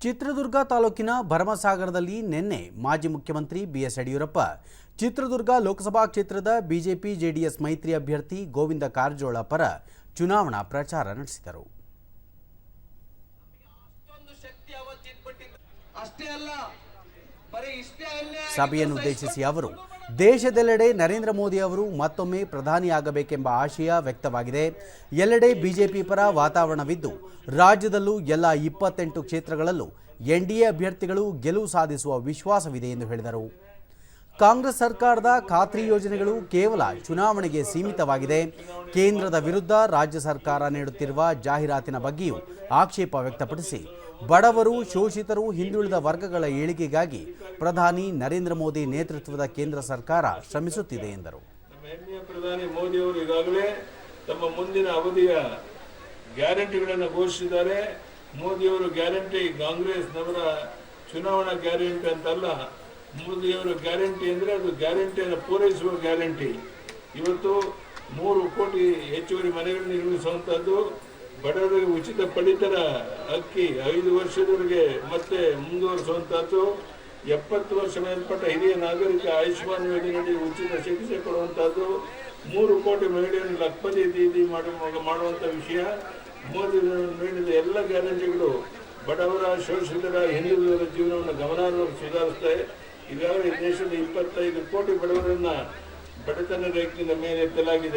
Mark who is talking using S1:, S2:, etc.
S1: ಚಿತ್ರದುರ್ಗ ತಾಲೂಕಿನ ಭರಮಸಾಗರದಲ್ಲಿ ನಿನ್ನೆ ಮಾಜಿ ಮುಖ್ಯಮಂತ್ರಿ ಬಿಎಸ್ ಯಡಿಯೂರಪ್ಪ ಚಿತ್ರದುರ್ಗ ಲೋಕಸಭಾ ಕ್ಷೇತ್ರದ ಬಿಜೆಪಿ ಜೆಡಿಎಸ್ ಮೈತ್ರಿ ಅಭ್ಯರ್ಥಿ ಗೋವಿಂದ ಕಾರಜೋಳ ಪರ ಚುನಾವಣಾ ಪ್ರಚಾರ ನಡೆಸಿದರು. ಸಭೆಯನ್ನುದ್ದೇಶಿಸಿ ಅವರು ದೇಶದೆಲ್ಲೆಡೆ ನರೇಂದ್ರ ಮೋದಿ ಅವರು ಮತ್ತೊಮ್ಮೆ ಪ್ರಧಾನಿಯಾಗಬೇಕೆಂಬ ಆಶಯ ವ್ಯಕ್ತವಾಗಿದೆ. ಎಲ್ಲೆಡೆ ಬಿಜೆಪಿ ಪರ ವಾತಾವರಣವಿದ್ದು, ರಾಜ್ಯದಲ್ಲೂ ಎಲ್ಲ ಇಪ್ಪತ್ತೆಂಟು ಕ್ಷೇತ್ರಗಳಲ್ಲೂ ಎನ್ಡಿಎ ಅಭ್ಯರ್ಥಿಗಳು ಗೆಲುವು ಸಾಧಿಸುವ ವಿಶ್ವಾಸವಿದೆ ಎಂದು ಹೇಳಿದರು. ಕಾಂಗ್ರೆಸ್ ಸರ್ಕಾರದ ಖಾತ್ರಿ ಯೋಜನೆಗಳು ಕೇವಲ ಚುನಾವಣೆಗೆ ಸೀಮಿತವಾಗಿದೆ. ಕೇಂದ್ರದ ವಿರುದ್ಧ ರಾಜ್ಯ ಸರ್ಕಾರ ನೀಡುತ್ತಿರುವ ಜಾಹೀರಾತಿನ ಬಗ್ಗೆಯೂ ಆಕ್ಷೇಪ ವ್ಯಕ್ತಪಡಿಸಿ, ಬಡವರು, ಶೋಷಿತರು, ಹಿಂದುಳಿದ ವರ್ಗಗಳ ಏಳಿಗೆಗಾಗಿ ಪ್ರಧಾನಿ ನರೇಂದ್ರ ಮೋದಿ ನೇತೃತ್ವದ ಕೇಂದ್ರ ಸರ್ಕಾರ ಶ್ರಮಿಸುತ್ತಿದೆ ಎಂದರು.
S2: ಪ್ರಧಾನಿ ಮೋದಿ ಅವರು ಈಗಾಗಲೇ ತಮ್ಮ ಮುಂದಿನ ಅವಧಿಯ ಗ್ಯಾರಂಟಿಗಳನ್ನು ಘೋಷಿಸಿದ್ದಾರೆ. ಮೋದಿಯವರು ಗ್ಯಾರಂಟಿ ಕಾಂಗ್ರೆಸ್ನವರ ಚುನಾವಣಾ ಗ್ಯಾರಂಟಿ ಅಂತಲ್ಲ ಮೋದಿಯವರ ಗ್ಯಾರಂಟಿ ಅಂದರೆ ಅದು ಗ್ಯಾರಂಟಿಯನ್ನು ಪೂರೈಸುವ ಗ್ಯಾರಂಟಿ. ಇವತ್ತು ಮೂರು ಕೋಟಿ ಹೆಚ್ಚುವರಿ ಮನೆಗಳನ್ನು ನಿರ್ಮಿಸುವಂಥದ್ದು ಬಡವರಿಗೆ ಉಚಿತ ಪಡಿತರ ಅಕ್ಕಿ ಐದು ವರ್ಷದವರೆಗೆ ಮತ್ತೆ ಮುಂದುವರಿಸುವಂಥದ್ದು ಎಪ್ಪತ್ತು ವರ್ಷ ಮೇಲ್ಪಟ್ಟ ಹಿರಿಯ ನಾಗರಿಕ ಆಯುಷ್ಮಾನ್ ಯೋಜನೆಯಡಿ ಉಚಿತ ಚಿಕಿತ್ಸೆ ಕೊಡುವಂಥದ್ದು ಮೂರು ಕೋಟಿ ಮಹಿಳೆಯರನ್ನು ಲಕ್ಪತಿ ದೀದಿ ಮಾಡುವಂಥ ವಿಷಯ. ಮೋದಿ ನೀಡಿದ ಎಲ್ಲ ಗ್ಯಾರಂಟಿಗಳು ಬಡವರ, ಶೋಷಿತರ ಹಿಂದುಳಿದ ಜೀವನವನ್ನು ಗಮನಾರ್ಹವಾಗಿ ಸುಧಾರಿಸ್ತವೆ ಈಗಾಗಲೇ ದೇಶದ ಇಪ್ಪತ್ತೈದು ಕೋಟಿ ಬಡವರನ್ನ ಬಡತನ ರೇಖೆಯಿಂದ ಮೇಲೆ ಎತ್ತಲಾಗಿದೆ.